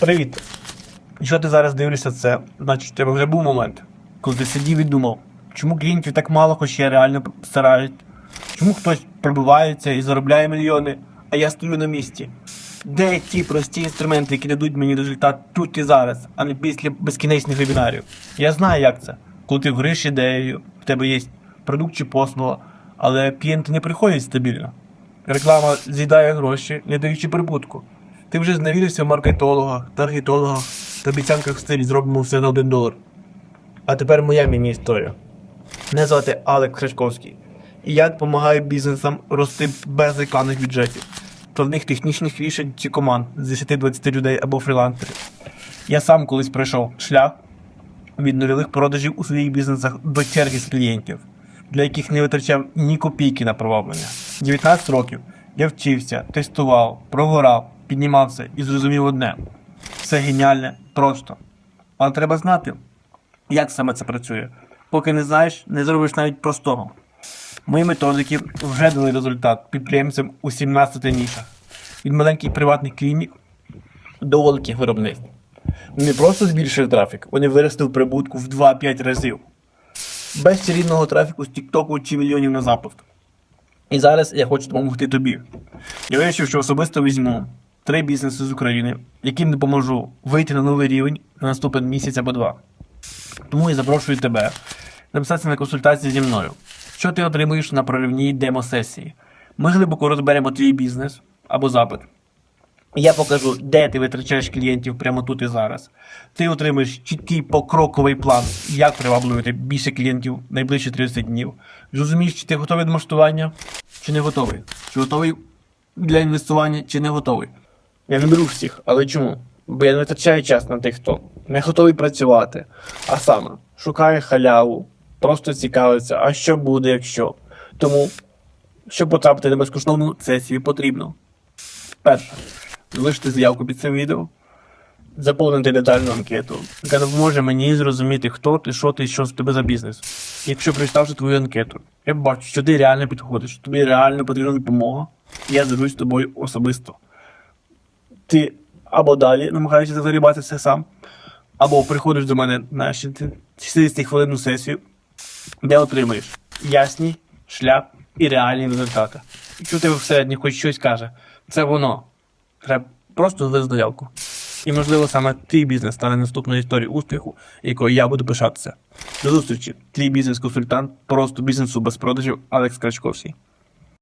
Привіт. Якщо ти зараз дивишся це, значить у тебе вже був момент, коли ти сидів і думав, чому клієнтів так мало, хоч я реально стараюсь, чому хтось пробивається і заробляє мільйони, а я стою на місці. Де ті прості інструменти, які дадуть мені результат тут і зараз, а не після безкінечних вебінарів? Я знаю, як це. Коли ти гориш ідеєю, в тебе є продукт чи послуга, але клієнти не приходять стабільно. Реклама з'їдає гроші, не даючи прибутку. Ти вже зневірився в маркетологах, таргетологах та обіцянках в стилі зробимо все на один долар. А тепер моя міні-історія. Мене звати Алек Кришковський. І я допомагаю бізнесам рости без рекламних бюджетів, складних технічних рішень чи команд з 10-20 людей або фрілансерів. Я сам колись пройшов шлях від нульових продажів у своїх бізнесах до черги з клієнтів, для яких не витрачав ні копійки на проваблення. 19 років я вчився, тестував, прогорав, піднімався і зрозумів одне: все геніальне, просто. Але треба знати, як саме це працює. Поки не знаєш, не зробиш навіть простого. Мої методики вже дали результат підприємцям у 17 нішах. Від маленьких приватних клінік до великих виробництв. Не просто збільшили трафік, вони виросли в прибутку в 2-5 разів. Без серійного трафіку з Тіктоку чи мільйонів на запуск. І зараз я хочу допомогти тобі. Я вирішив, що особисто візьму три бізнеси з України, яким допоможу вийти на новий рівень на наступний місяць або два. Тому я запрошую тебе записатися на консультацію зі мною. Що ти отримуєш на проривній демо-сесії? Ми глибоко розберемо твій бізнес або запит. Я покажу, де ти витрачаєш клієнтів прямо тут і зараз. Ти отримаєш чіткий покроковий план, як приваблювати більше клієнтів найближчі 30 днів. Зрозумієш, чи ти готовий до масштабування, чи не готовий. Чи готовий для інвестування, чи не готовий. Я не беру всіх, але чому? Бо я не витрачаю час на тих, хто не готовий працювати, а саме шукає халяву, просто цікавиться, а що буде, якщо. Тому, щоб потрапити на безкоштовну сесію, потрібно. Перше. Залишити заявку під цим відео, заповнити детальну анкету, яка допоможе мені зрозуміти, хто ти, що ти, що з тебе за бізнес. Якщо прочитавши твою анкету, я бачу, що ти реально підходиш, тобі реально потрібна допомога, я звернусь з тобою особисто. Ти або далі намагаєшся загрібати все сам, або приходиш до мене на 60 хвилинну сесію, де отримаєш ясний шлях і реальні результати. Якщо тебе всередині хоч щось каже, це воно. Треба просто залиш заявку. І, можливо, саме твій бізнес стане наступною історією успіху, якою я буду пишатися. До зустрічі, твій бізнес-консультант, просто бізнесу без продажів Алекс Крачковський.